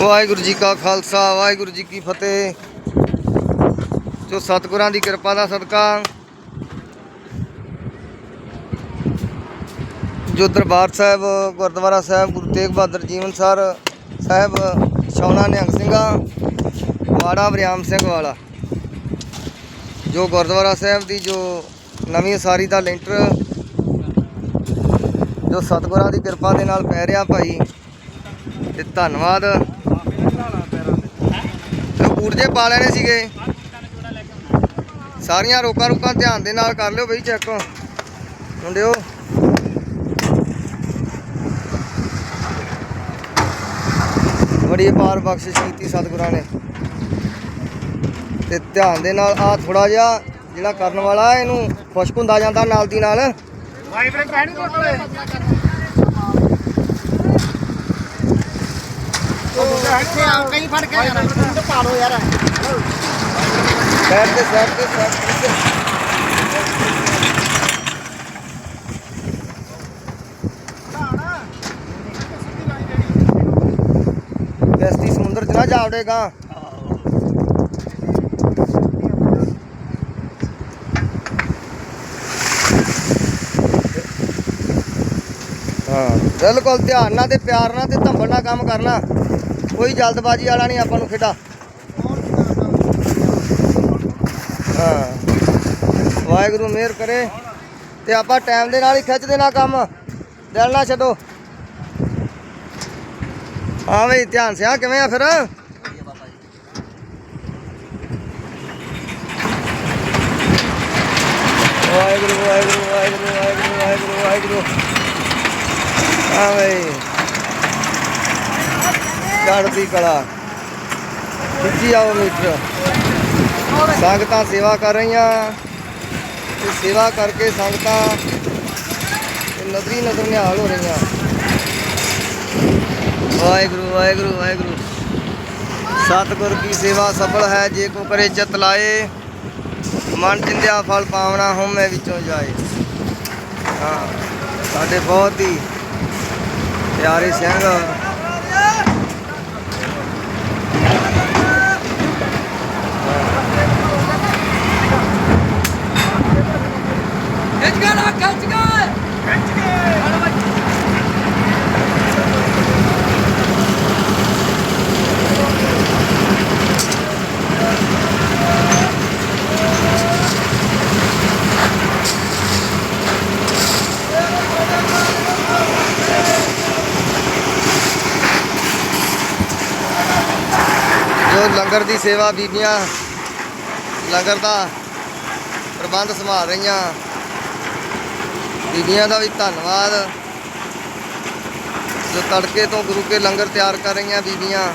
ਵਾਹਿਗੁਰੂ ਜੀ ਕਾ ਖਾਲਸਾ, ਵਾਹਿਗੁਰੂ ਜੀ ਕੀ ਫਤਿਹ। ਜੋ ਸਤਿਗੁਰਾਂ ਦੀ ਕਿਰਪਾ ਦਾ ਸਦਕਾ, ਜੋ ਦਰਬਾਰ ਸਾਹਿਬ, ਗੁਰਦੁਆਰਾ ਸਾਹਿਬ, ਗੁਰੂ ਤੇਗ ਬਹਾਦਰ ਜੀਵਨ ਸਰ ਸਾਹਿਬ ਸ਼ੌਣਾ ਨਿਹੰਗ ਸਿੰਘਾਂ, ਵਾੜਾ ਵਰਿਆਮ ਸਿੰਘ ਵਾਲਾ। ਜੋ ਗੁਰਦੁਆਰਾ ਸਾਹਿਬ ਦੀ ਜੋ ਨਵੀਂ ਉਸਾਰੀ ਦਾ ਲੈਂਟਰ, ਜੋ ਸਤਿਗੁਰਾਂ ਦੀ ਕਿਰਪਾ ਦੇ ਨਾਲ ਪੈ ਰਿਹਾ ਭਾਈ, ਤੇ ਧੰਨਵਾਦ। ਤੇ ਜੇ ਪਾ ਲੈਣੇ ਸੀਗੇ। ਸਾਰੀਆਂ ਰੋਕਾਂ ਰੋਕਾਂ ਧਿਆਨ ਦੇ ਨਾਲ ਕਰ ਲਿਓ ਬਈ ਚੈੱਕ ਮੁੰਡਿਓ। ਬੜੀ ਅਪਾਰ ਬਖਸ਼ਿਸ਼ ਕੀਤੀ ਸਤਿਗੁਰਾਂ ਨੇ। ਤੇ ਧਿਆਨ ਦੇ ਨਾਲ ਆ ਥੋੜਾ ਜਿਹਾ ਜਿਹੜਾ ਕਰਨ ਵਾਲਾ ਇਹਨੂੰ ਖੁਸ਼ਕ ਹੁੰਦਾ ਜਾਂਦਾ ਨਾਲ ਦੀ ਨਾਲ। ਵਾਈਬ੍ਰੇਟ ਪੈਣ ਕੋਲੇ ਇੱਥੇ ਆ ਕਈ ਫੜ ਕੇ ਯਾਰ। ਤੂੰ ਤੇ ਪਾ ਲੋ ਯਾਰ। ਸਾਈਡ ਤੇ ਸਾਈਡ ਤੇ ਸਾਈਡ ਤੇ। ਗੈਸਤੀ ਸਮੁੰਦਰ ਚ ਨਾ ਜਾਵੜੇਗਾ ਹਾਂ ਬਿਲਕੁਲ ਧਿਆਨ ਨਾਲ ਤੇ ਪਿਆਰ ਨਾਲ ਤੇ ਧੰਬੜ ਨਾਲ ਕੰਮ ਕਰਨਾ। ਕੋਈ ਜਲਦਬਾਜ਼ੀ ਵਾਲਾ ਨਹੀਂ ਆਪਾਂ ਨੂੰ ਖੇਡਾ। ਹਾਂ। ਵਾਹਿਗੁਰੂ ਮਿਹਰ ਕਰੇ ਤੇ ਆਪਾਂ ਟਾਈਮ ਦੇ ਨਾਲ ਹੀ ਖਿੱਚ ਦੇਣਾ ਕੰਮ। ਦਿਲ ਨਾ ਛੱਡੋ। ਹਾਂ ਬਈ, ਧਿਆਨ ਸਿਆ, ਕਿਵੇਂ ਆ ਫਿਰ? ਵਾਹਿਗੁਰੂ ਵਾਹਿਗੁਰੂ ਵਾਹਿਗੁਰੂ ਵਾਹਿਗੁਰੂ ਵਾਹਿਗੁਰੂ ਵਾਹਿਗੁਰੂ। ਹਾਂ ਬਈ। ਚੜ੍ਹਦੀ ਕਲਾ। ਖਿੱਚੀ ਆਓ ਮੀਟਰ ਸੰਗਤਾਂ ਸੇਵਾ ਕਰ ਰਹੀਆਂ। ਤੇ ਸੇਵਾ ਕਰਕੇ ਸੰਗਤਾਂ ਤੇ ਨਦਰੀ ਨਜ਼ਰ ਨਿਹਾਲ ਹੋ ਰਹੀਆਂ। ਵਾਹਿਗੁਰੂ ਵਾਹਿਗੁਰੂ ਵਾਹਿਗੁਰੂ। ਸਤਿਗੁਰ ਕੀ ਸੇਵਾ ਸਫਲ ਹੈ, ਜੇ ਕੋ ਕਰੇ ਚਿਤ ਲਾਏ। ਮਨ ਚਿੰਦਿਆ ਫਲ ਪਾਵਣਾ, ਹਉਮੈ ਵਿੱਚੋਂ ਜਾਏ। ਹਾਂ, ਸਾਡੇ ਬਹੁਤ ਹੀ ਪਿਆਰੇ ਸਿੰਘ ਖਿੱਚ ਕੇ ਲਾ ਖਿੱਚ ਕੇ ਜੋ ਲੰਗਰ ਦੀ ਸੇਵਾ ਬੀਬੀਆਂ ਲੰਗਰ ਦਾ ਪ੍ਰਬੰਧ ਸੰਭਾਲ ਰਹੀਆਂ। ਬੀਬੀਆਂ ਦਾ ਵੀ ਧੰਨਵਾਦ। ਜੋ ਤੜਕੇ ਤੋਂ ਗੁਰੂ ਕੇ ਲੰਗਰ ਤਿਆਰ ਕਰ ਰਹੀਆਂ ਬੀਬੀਆਂ।